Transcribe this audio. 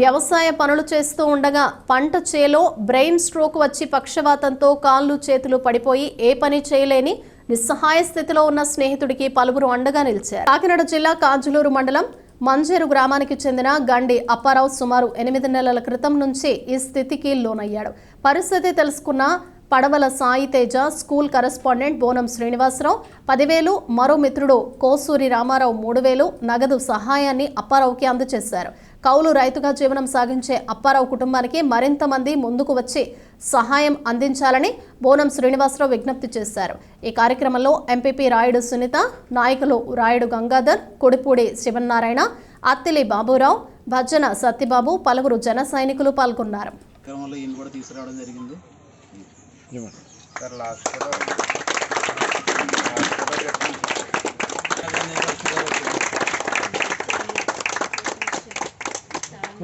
వ్యవసాయ పనులు చేస్తూ ఉండగా పంట చేలో బ్రెయిన్ స్ట్రోక్ వచ్చి పక్షవాతంతో కాళ్ళు చేతులు పడిపోయి ఏ పని చేయలేని నిస్సహాయ స్థితిలో ఉన్న స్నేహితుడికి పలువురు అండగా నిలిచారు. కాకినాడ జిల్లా కాజులూరు మండలం మంజేరు గ్రామానికి చెందిన గండి అప్పారావు సుమారు ఎనిమిది నెలల క్రితం నుంచి ఈ స్థితికి లోనయ్యాడు. పరిస్థితి తెలుసుకున్న పడవల సాయి తేజ స్కూల్ కరెస్పాండెంట్ బోనం శ్రీనివాసరావు పదివేలు మరో మిత్రుడు కోసూరి రామారావు మూడు వేలు నగదు సహాయాన్ని అప్పారావుకి అందజేశారు. కౌలు రైతుగా జీవనం సాగించే అప్పారావు కుటుంబానికి మరింత మంది ముందుకు వచ్చి సహాయం అందించాలని బోనం శ్రీనివాసరావు విజ్ఞప్తి చేశారు. ఈ కార్యక్రమంలో ఎంపీపీ రాయుడు సునీత నాయకులు రాయుడు గంగాధర్ కొడిపూడి శివన్నారాయణ అత్తిలి బాబురావు భజన సత్యబాబు పలువురు జన సైనికులు పాల్గొన్నారు. जुम्मन कर लास्ट करो